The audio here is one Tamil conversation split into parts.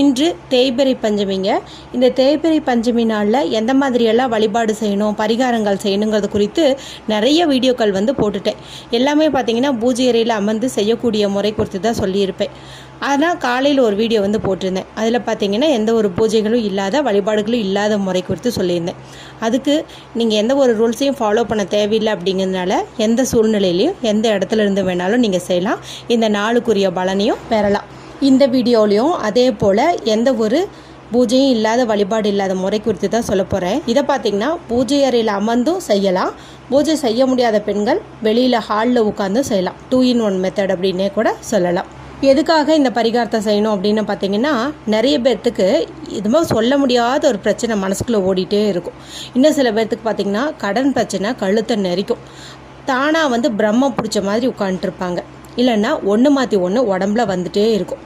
இன்று தேய்பிறை பஞ்சமிங்க. இந்த தேய்பிறை பஞ்சமி நாளில் எந்த மாதிரியெல்லாம் வழிபாடு செய்யணும் பரிகாரங்கள் செய்யணுங்கிறது குறித்து நிறைய வீடியோக்கள் வந்து போட்டுட்டேன். எல்லாமே பார்த்தீங்கன்னா பூஜை அறையில் அமர்ந்து செய்யக்கூடிய முறை குறித்து தான் சொல்லியிருப்பேன். ஆனால் காலையில் ஒரு வீடியோ வந்து போட்டிருந்தேன். அதில் பார்த்தீங்கன்னா எந்த ஒரு பூஜைகளும் இல்லாத வழிபாடுகளும் இல்லாத முறை குறித்து சொல்லியிருந்தேன். அதுக்கு நீங்கள் எந்த ஒரு ரூல்ஸையும் ஃபாலோ பண்ண தேவையில்லை அப்படிங்கிறதுனால எந்த சூழ்நிலையிலையும் எந்த இடத்துல இருந்து வேணாலும் நீங்கள் செய்யலாம். இந்த நாளுக்குரிய பலனையும் பெறலாம். இந்த வீடியோலையும் அதே போல் எந்த ஒரு பூஜையும் இல்லாத வழிபாடு இல்லாத முறை குறித்து தான் சொல்ல போகிறேன் இதை பார்த்தீங்கன்னா பூஜை அறையில் அமர்ந்தும் செய்யலாம். பூஜை செய்ய முடியாத பெண்கள் வெளியில் ஹாலில் உட்காந்து செய்யலாம். டூ இன் ஒன் மெத்தட் அப்படின்னே கூட சொல்லலாம். எதுக்காக இந்த பரிகாரத்தை செய்யணும் அப்படின்னு பார்த்தீங்கன்னா நிறைய பேர்த்துக்கு இதுமாதிரி சொல்ல முடியாத ஒரு பிரச்சனை மனசுக்குள்ளே ஓடிட்டே இருக்கும். இன்னும் சில பேர்த்துக்கு பார்த்தீங்கன்னா கடன் பிரச்சனை கழுத்தை நெரிக்கும். தானாக வந்து பிரம்ம பிடிச்ச மாதிரி உட்காந்துருப்பாங்க இல்லைன்னா ஒன்று மாற்றி ஒன்று உடம்புல வந்துட்டே இருக்கும்.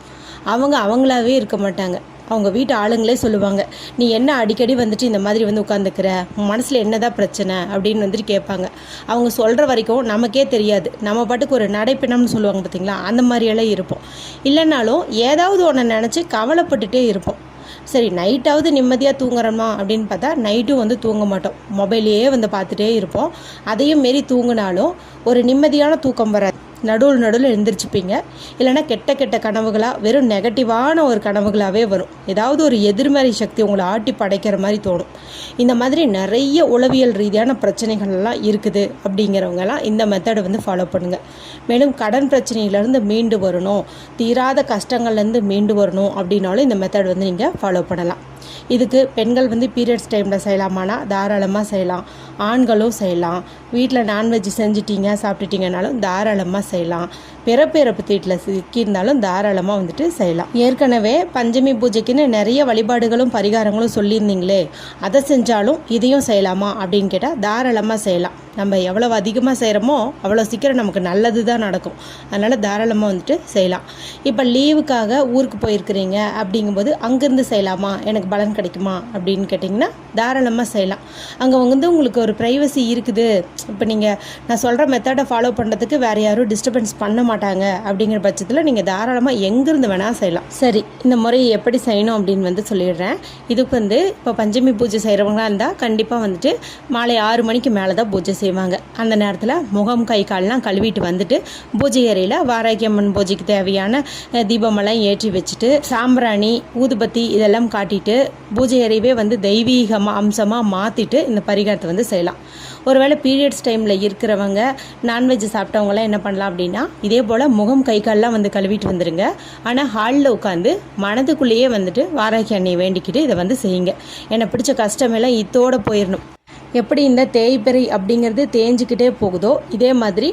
அவங்க அவங்களாவே இருக்க மாட்டாங்க. அவங்க வீட்டு ஆளுங்களே சொல்லுவாங்க நீ என்ன அடிக்கடி வந்துட்டு இந்த மாதிரி வந்து உட்காந்துக்கிற மனசில் என்னதான் பிரச்சனை? அப்படின்னு வந்துட்டு கேட்பாங்க. அவங்க சொல்கிற வரைக்கும் நமக்கே தெரியாது. நம்ம பாட்டுக்கு ஒரு நடைப்பிணம்னு சொல்லுவாங்க பார்த்தீங்களா அந்த மாதிரியெல்லாம் இருப்போம். இல்லைனாலும் ஏதாவது ஒன்று நினச்சி கவலைப்பட்டுட்டே இருப்போம். சரி நைட்டாவது நிம்மதியாக தூங்குறோமா அப்படின்னு பார்த்தா நைட்டும் வந்து தூங்க மாட்டோம். மொபைலையே வந்து பார்த்துட்டே இருப்போம். அதையும் மாரி தூங்கினாலும் ஒரு நிம்மதியான தூக்கம் வராது. நடுவில் நடுவில் எழுந்திரிச்சுப்பீங்க. இல்லைன்னா கெட்ட கெட்ட கனவுகளாக வெறும் நெகட்டிவான ஒரு கனவுகளாகவே வரும். ஏதாவது ஒரு எதிர்மறை சக்தி உங்களை ஆட்டி படைக்கிற மாதிரி தோணும். இந்த மாதிரி நிறைய உளவியல் ரீதியான பிரச்சனைகள் எல்லாம் இருக்குது அப்படிங்கிறவங்கலாம் இந்த மெத்தடை வந்து ஃபாலோ பண்ணுங்கள் மேலும் கடன் பிரச்சனையிலேருந்து மீண்டு வரணும். தீராத கஷ்டங்கள்லேருந்து மீண்டு வரணும் அப்படின்னாலும் இந்த மெத்தட் வந்து நீங்கள் ஃபாலோ பண்ணலாம். இதுக்கு பெண்கள் வந்து பீரியட்ஸ் டைமில் செய்யலாமானா? தாராளமாக செய்யலாம். ஆண்களும் செய்யலாம். வீட்டில் நான்வெஜ் செஞ்சிட்டீங்க சாப்பிட்டுட்டீங்கனாலும் தாராளமாக செய்யலாம். பிறப்பிறப்பு தீட்டில் சிக்கியிருந்தாலும் தாராளமாக வந்துட்டு செய்யலாம். ஏற்கனவே பஞ்சமி பூஜைக்குன்னு நிறைய வழிபாடுகளும் பரிகாரங்களும் சொல்லியிருந்தீங்களே அதை செஞ்சாலும் இதையும் செய்யலாமா அப்படின்னு கேட்டால் தாராளமாக செய்யலாம். நம்ம எவ்வளோ அதிகமாக செய்கிறோமோ அவ்வளோ சீக்கிரம் நமக்கு நல்லது தான் நடக்கும். அதனால் தாராளமாக வந்துட்டு செய்யலாம். இப்போ லீவுக்காக ஊருக்கு போயிருக்கிறீங்க அப்படிங்கும்போது அங்கேருந்து செய்யலாமா? எனக்கு பலன் கிடைக்குமா? அப்படின்னு கேட்டிங்கன்னா தாராளமாக செய்யலாம். அங்கே வந்து உங்களுக்கு ஒரு ப்ரைவசி இருக்குது. இப்போ நீங்கள் நான் சொல்கிற மெத்தடை ஃபாலோ பண்ணுறதுக்கு வேறு யாரும் டிஸ்டர்பன்ஸ் பண்ண மாட்டாங்க அப்படிங்கிற பட்சத்தில் நீங்கள் தாராளமாக எங்கேருந்து வேணால் செய்யலாம். சரி இந்த முறை எப்படி செய்யணும் அப்படின்னு வந்து சொல்லிடுறேன். இதுக்கு வந்து இப்போ பஞ்சமி பூஜை செய்கிறவங்களா இருந்தால் கண்டிப்பாக வந்துட்டு மாலை ஆறு மணிக்கு மேலே தான் பூஜை செய்வாங்க. அந்த நேரத்தில் முகம் கை கால்லாம் கழுவிட்டு வந்துட்டு பூஜை அறையில் வாராகியம்மன் பூஜைக்கு தேவையான தீபமெல்லாம் ஏற்றி வச்சுட்டு சாம்பிராணி ஊதுபத்தி இதெல்லாம் காட்டிட்டு பூஜை அறையவே வந்து தெய்வீகமாக அம்சமாக மாற்றிட்டு இந்த பரிகாரத்தை வந்து செய்யலாம். ஒருவேளை பீரியட்ஸ் டைமில் இருக்கிறவங்க நான்வெஜ் சாப்பிட்டவங்களாம் என்ன பண்ணலாம் அப்படின்னா இதே போல் முகம் கை கால்லாம் வந்து கழுவிட்டு வந்துடுங்க ஆனால் ஹாலில் உட்காந்து மனதுக்குள்ளேயே வந்துட்டு வாராகி அன்னையை வேண்டிக்கிட்டு இதை வந்து செய்யுங்க. என்னை பிடிச்ச கஷ்டமெல்லாம் இத்தோடு போயிடணும் எப்படி இந்த தேய்பிறை அப்படிங்கிறது தேஞ்சிக்கிட்டே போகுதோ இதே மாதிரி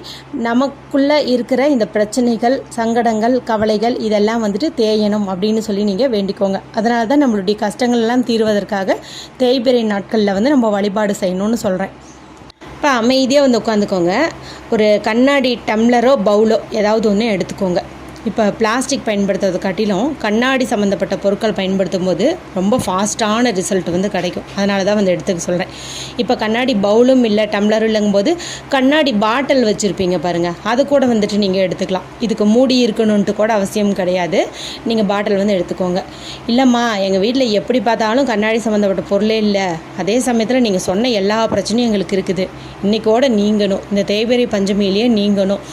நமக்குள்ளே இருக்கிற இந்த பிரச்சனைகள் சங்கடங்கள் கவலைகள் இதெல்லாம் வந்துட்டு தேயணும் அப்படின்னு சொல்லி நீங்கள் வேண்டிக்கோங்க. அதனால தான் நம்மளுடைய கஷ்டங்கள் எல்லாம் தீர்வதற்காக தேய்பிறை நாட்களில் வந்து நம்ம வழிபாடு செய்யணும்னு சொல்கிறேன் இப்போ அமைதியாக வந்து உட்காந்துக்கோங்க. ஒரு கண்ணாடி டம்ளரோ பவுலோ ஏதாவது ஒன்று எடுத்துக்கோங்க. இப்போ பிளாஸ்டிக் பயன்படுத்துறது காட்டிலும் கண்ணாடி சம்மந்தப்பட்ட பொருட்கள் பயன்படுத்தும் போது ரொம்ப ஃபாஸ்ட்டான ரிசல்ட் வந்து கிடைக்கும். அதனால தான் வந்து எடுத்துக்க சொல்கிறேன் இப்போ கண்ணாடி பவுலும் இல்லை டம்ளரும் இல்லைங்கும்போது கண்ணாடி பாட்டில் வச்சுருப்பீங்க பாருங்கள் அது கூட வந்துட்டு நீங்கள் எடுத்துக்கலாம். இதுக்கு மூடி இருக்கணுன்ட்டு கூட அவசியம் கிடையாது. நீங்கள் பாட்டில் வந்து எடுத்துக்கோங்க. இல்லைம்மா எங்கள் வீட்டில் எப்படி பார்த்தாலும் கண்ணாடி சம்மந்தப்பட்ட பொருளே இல்லை. அதே சமயத்தில் நீங்கள் சொன்ன எல்லா பிரச்சனையும் எங்களுக்கு இருக்குது. இன்றைக்கோட நீங்கணும். இந்த தேய்பெரி பஞ்சமியிலேயே நீங்கணும்.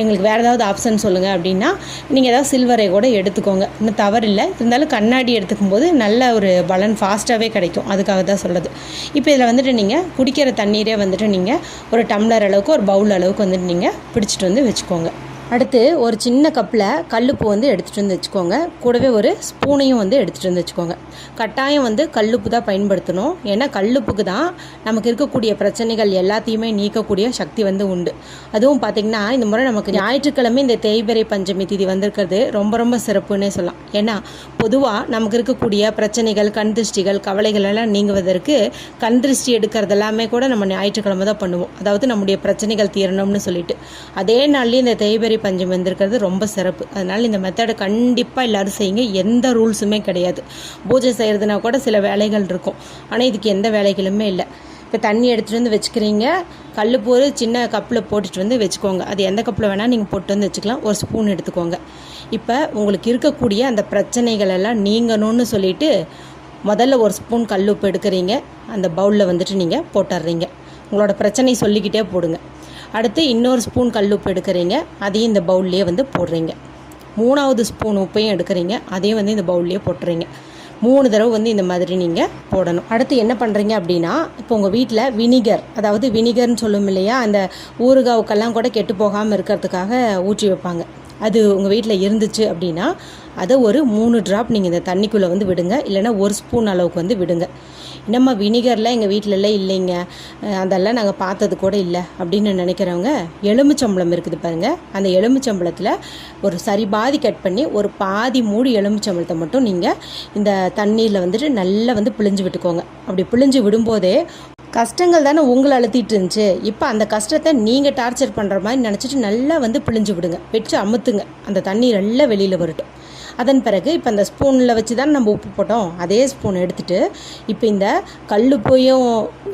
எங்களுக்கு வேறு ஏதாவது ஆப்ஷன் சொல்லுங்கள் அப்படின்னா நீங்கள் ஏதாவது சில்வரை கூட எடுத்துக்கோங்க. இன்னும் தவறில்லை இருந்தாலும் கண்ணாடி எடுத்துக்கும் போது நல்ல ஒரு பலன் ஃபாஸ்ட்டாகவே கிடைக்கும். அதுக்காக தான் சொல்கிறது இப்போ இதில் வந்துட்டு நீங்கள் குடிக்கிற தண்ணீரே வந்துட்டு நீங்கள் ஒரு டம்ளர் அளவுக்கு ஒரு பவுல் அளவுக்கு வந்துட்டு நீங்கள் பிடிச்சிட்டு வந்து வச்சுக்கோங்க. அடுத்து ஒரு சின்ன கப்பில் கல்லுப்பு வந்து எடுத்துகிட்டு வந்து வச்சுக்கோங்க. கூடவே ஒரு ஸ்பூனையும் வந்து எடுத்துகிட்டு வந்து வச்சுக்கோங்க. கட்டாயம் வந்து கல்லுப்பு தான் பயன்படுத்தணும். ஏன்னா கல்லுப்புக்கு தான் நமக்கு இருக்கக்கூடிய பிரச்சனைகள் எல்லாத்தையுமே நீக்கக்கூடிய சக்தி வந்து உண்டு. அதுவும் பார்த்திங்கன்னா இந்த முறை நமக்கு ஞாயிற்றுக்கிழமை இந்த தேய்பிறை பஞ்சமி திதி வந்திருக்கிறது ரொம்ப ரொம்ப சிறப்புன்னே சொல்லலாம். ஏன்னா பொதுவாக நமக்கு இருக்கக்கூடிய பிரச்சனைகள் கண் திருஷ்டிகள் கவலைகள் எல்லாம் நீங்குவதற்கு கண் திருஷ்டி எடுக்கிறது எல்லாமே கூட நம்ம ஞாயிற்றுக்கிழமை தான் பண்ணுவோம். அதாவது நம்முடைய பிரச்சனைகள் தீரணும்னு சொல்லிட்டு. அதே நாள்லேயும் இந்த தேய்பிறை பஞ்சம் வந்திருக்கிறது ரொம்ப சிறப்பு. அதனால் இந்த மெத்தடை கண்டிப்பாக எல்லோரும் செய்யுங்க. எந்த ரூல்ஸுமே கிடையாது. பூஜை செய்கிறதுனா கூட சில வேலைகள் இருக்கும். ஆனால் இதுக்கு எந்த வேலைகளுமே இல்லை. இப்போ தண்ணி எடுத்துகிட்டு வந்து வச்சுக்கிறீங்க. கல் போர் சின்ன கப்பில் போட்டுட்டு வந்து வச்சுக்கோங்க. அது எந்த கப்பில் வேணால் நீங்கள் போட்டு வந்து வச்சுக்கலாம். ஒரு ஸ்பூன் எடுத்துக்கோங்க. இப்போ உங்களுக்கு இருக்கக்கூடிய அந்த பிரச்சனைகள் எல்லாம் நீங்கணும்னு சொல்லிட்டு முதல்ல ஒரு ஸ்பூன் கல் உப்பு எடுக்கிறீங்க. அந்த பவுலில் வந்துட்டு நீங்கள் போட்டுடுறீங்க உங்களோட பிரச்சனை சொல்லிக்கிட்டே போடுங்க. அடுத்து இன்னொரு ஸ்பூன் கல் உப்பு எடுக்கிறீங்க அதையும் இந்த பவுல்லையே வந்து போடுறீங்க. மூணாவது ஸ்பூன் உப்பையும் எடுக்கிறீங்க அதையும் வந்து இந்த பவுல்லையே போட்டுறீங்க. மூணு தடவை வந்து இந்த மாதிரி நீங்கள் போடணும். அடுத்து என்ன பண்ணுறீங்க அப்படின்னா இப்போ உங்கள் வீட்டில் வினிகர் அதாவது வினிகர்னு சொல்லும் இல்லையா அந்த ஊறுகாவுக்கெல்லாம் கூட கெட்டு போகாமல் இருக்கிறதுக்காக ஊற்றி வைப்பாங்க. அது உங்கள் வீட்டில் இருந்துச்சு அப்படின்னா அதை ஒரு மூணு ட்ராப் நீங்கள் இந்த தண்ணிக்குள்ளே வந்து விடுங்க. இல்லைனா ஒரு ஸ்பூன் அளவுக்கு வந்து விடுங்க. நம்ம வினிகர்லாம் எங்கள் வீட்டிலலாம் இல்லைங்க. அதெல்லாம் நாங்கள் பார்த்தது கூட இல்லை அப்படின்னு நினைக்கிறவங்க எலுமிச்சம்பளம் இருக்குது பாருங்கள் அந்த எலுமிச்சம்பளத்தில் ஒரு சரி பாதி கட் பண்ணி ஒரு பாதி மூடி எலுமிச்சம்பளத்தை மட்டும் நீங்கள் இந்த தண்ணீரில் வந்துட்டு நல்லா வந்து பிழிஞ்சு விட்டுக்கோங்க. அப்படி பிழிஞ்சு விடும்போதே கஷ்டங்கள் தானே உங்களை அழுத்திட்டு இருந்துச்சு. இப்போ அந்த கஷ்டத்தை நீங்கள் டார்ச்சர் பண்ணுற மாதிரி நினச்சிட்டு நல்லா வந்து பிழிஞ்சு விடுங்க. வச்சு அமுத்துங்க. அந்த தண்ணி நல்லா வெளியில் வரட்டும். அதன் பிறகு இப்போ அந்த ஸ்பூனில் வச்சு தான் நம்ம உப்பு போட்டோம். அதே ஸ்பூன் எடுத்துகிட்டு இப்போ இந்த கல் போயும்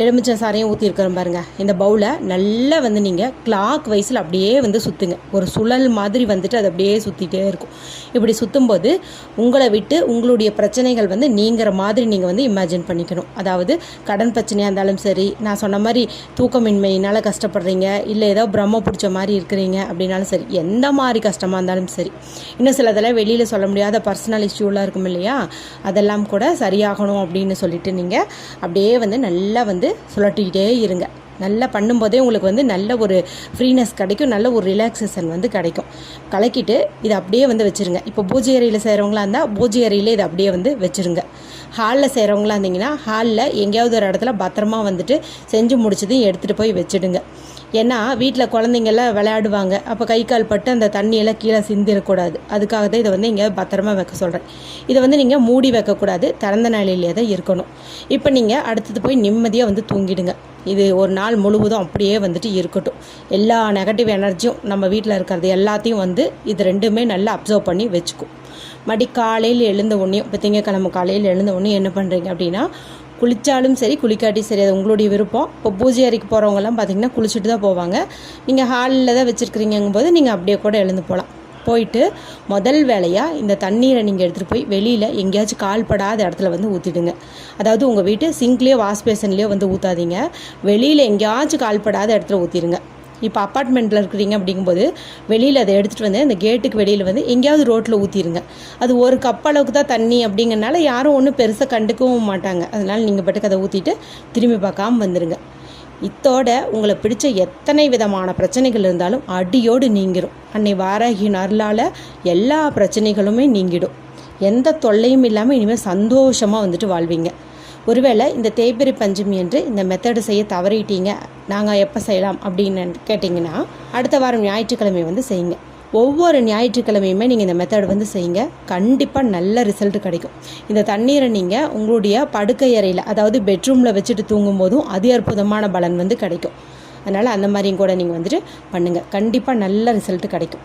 எலுமிச்சை சாரையும் ஊற்றிருக்கிறோம் பாருங்கள் இந்த பவுலை நல்லா வந்து நீங்கள் கிளாக் வைஸில் அப்படியே வந்து சுற்றுங்க ஒரு சுழல் மாதிரி வந்துட்டு அது அப்படியே சுற்றிட்டே இருக்கும். இப்படி சுற்றும்போது உங்களை விட்டு உங்களுடைய பிரச்சனைகள் வந்து நீங்கிற மாதிரி நீங்கள் வந்து இமேஜின் பண்ணிக்கணும். அதாவது கடன் பிரச்சனையாக இருந்தாலும் சரி நான் சொன்ன மாதிரி தூக்கமின்மையினால் கஷ்டப்படுறீங்க இல்லை ஏதோ பிரம்ம பிடிச்ச மாதிரி இருக்கிறீங்க அப்படின்னாலும் சரி எந்த மாதிரி கஷ்டமாக இருந்தாலும் சரி. இன்னும் சிலதெல்லாம் வெளியில் சொல்ல முடியாத பர்சனல் இஷ்யூலாம் இருக்கும் இல்லையா? அதெல்லாம் கூட சரியாகணும் அப்படின்னு சொல்லிட்டு நீங்கள் அப்படியே வந்து நல்லா வந்து சுழட்டிக்கிட்டே இருங்க. நல்லா பண்ணும்போதே உங்களுக்கு வந்து நல்ல ஒரு ஃப்ரீனஸ் கிடைக்கும் நல்ல ஒரு ரிலாக்ஸேஷன் வந்து கிடைக்கும். கலக்கிட்டு இதை அப்படியே வந்து வச்சுருங்க. இப்போ பூஜை அறையில் செய்கிறவங்களா இருந்தால் பூஜை அறையில் இதை அப்படியே வந்து வச்சுருங்க. ஹாலில் செய்கிறவங்களா இருந்தீங்கன்னா ஹாலில் எங்கேயாவது ஒரு இடத்துல பத்திரமா வந்துட்டு செஞ்சு முடிச்சதையும் எடுத்துகிட்டு போய் வச்சுடுங்க. ஏன்னா வீட்டில் குழந்தைங்கள்லாம் விளையாடுவாங்க. அப்போ கை கால் பட்டு அந்த தண்ணியெல்லாம் கீழே சிந்திடக்கூடாது. அதுக்காக தான் இதை வந்து இங்கே பத்திரமா வைக்க சொல்கிறேன் இதை வந்து நீங்கள் மூடி வைக்கக்கூடாது. திறந்த நிலையிலே தான் இருக்கணும். இப்போ நீங்கள் அடுத்தது போய் நிம்மதியாக வந்து தூங்கிடுங்க. இது ஒரு நாள் முழுவதும் அப்படியே வந்துட்டு இருக்கட்டும். எல்லா நெகட்டிவ் எனர்ஜியும் நம்ம வீட்டில் இருக்கிறது எல்லாத்தையும் வந்து இது ரெண்டுமே நல்லா அப்சர்வ் பண்ணி வச்சுக்கும். மடி காலையில் எழுந்த உடனே இப்போ திங்கக்கிழமை காலையில் எழுந்த உடனே என்ன பண்ணுறீங்க அப்படின்னா குளித்தாலும் சரி குளிக்காட்டி சரி அது உங்களுடைய விருப்பம். இப்போ பூஜை அறைக்கு போகிறவங்கலாம் பார்த்திங்கன்னா குளிச்சுட்டு தான் போவாங்க. நீங்கள் ஹாலில் தான் வச்சுருக்கிறீங்கும் போது நீங்கள் அப்படியே கூட எழுந்து போகலாம் போயிட்டு முதல் வேலையாக இந்த தண்ணீரை நீங்கள் எடுத்துகிட்டு போய் வெளியில் எங்கேயாச்சும் கால்படாத இடத்துல வந்து ஊற்றிடுங்க அதாவது உங்கள் வீட்டு சிங்க்லேயோ வாஷ் பேசன்லேயோ வந்து ஊற்றாதீங்க வெளியில் எங்கேயாச்சும் கால்படாத இடத்துல ஊற்றிடுங்க இப்போ அப்பார்ட்மெண்ட்டில் இருக்கிறீங்க அப்படிங்கும்போது வெளியில் அதை எடுத்துகிட்டு வந்து அந்த கேட்டுக்கு வெளியில் வந்து எங்கேயாவது ரோட்டில் ஊற்றிடுங்க அது ஒரு கப் அளவுக்கு தான் தண்ணி அப்படிங்கிறனால யாரும் ஒன்றும் பெருசாக கண்டுக்கவும் மாட்டாங்க. அதனால் நீங்கள் பாட்டுக்கு அதை ஊற்றிட்டு திரும்பி பார்க்காம வந்துடுங்க இத்தோட உங்களை பிடிச்ச எத்தனை விதமான பிரச்சனைகள் இருந்தாலும் அடியோடு நீங்கிடும் அன்னை வாராகியின் அருளால் எல்லா பிரச்சனைகளுமே நீங்கிடும். எந்த தொல்லையும் இல்லாமல் இனிமேல் சந்தோஷமாக வந்துட்டு வாழ்வீங்க. ஒருவேளை இந்த தேய்பிரி பஞ்சமி என்று இந்த மெத்தடு செய்ய தவறிட்டீங்க நாங்கள் எப்போ செய்யலாம் அப்படின்னு கேட்டிங்கன்னா அடுத்த வாரம் ஞாயிற்றுக்கிழமை வந்து செய்யுங்க. ஒவ்வொரு ஞாயிற்றுக்கிழமையுமே நீங்கள் இந்த மெத்தட் வந்து செய்யுங்க. கண்டிப்பாக நல்ல ரிசல்ட் கிடைக்கும். இந்த தண்ணீரை நீங்கள் உங்களுடைய படுக்கை அறையில் அதாவது பெட்ரூமில் வச்சுட்டு தூங்கும் போதும் அதி அற்புதமான பலன் வந்து கிடைக்கும். அதனால் அந்த மாதிரியும் கூட நீங்கள் வந்துட்டு பண்ணுங்கள் கண்டிப்பாக நல்ல ரிசல்ட் கிடைக்கும்.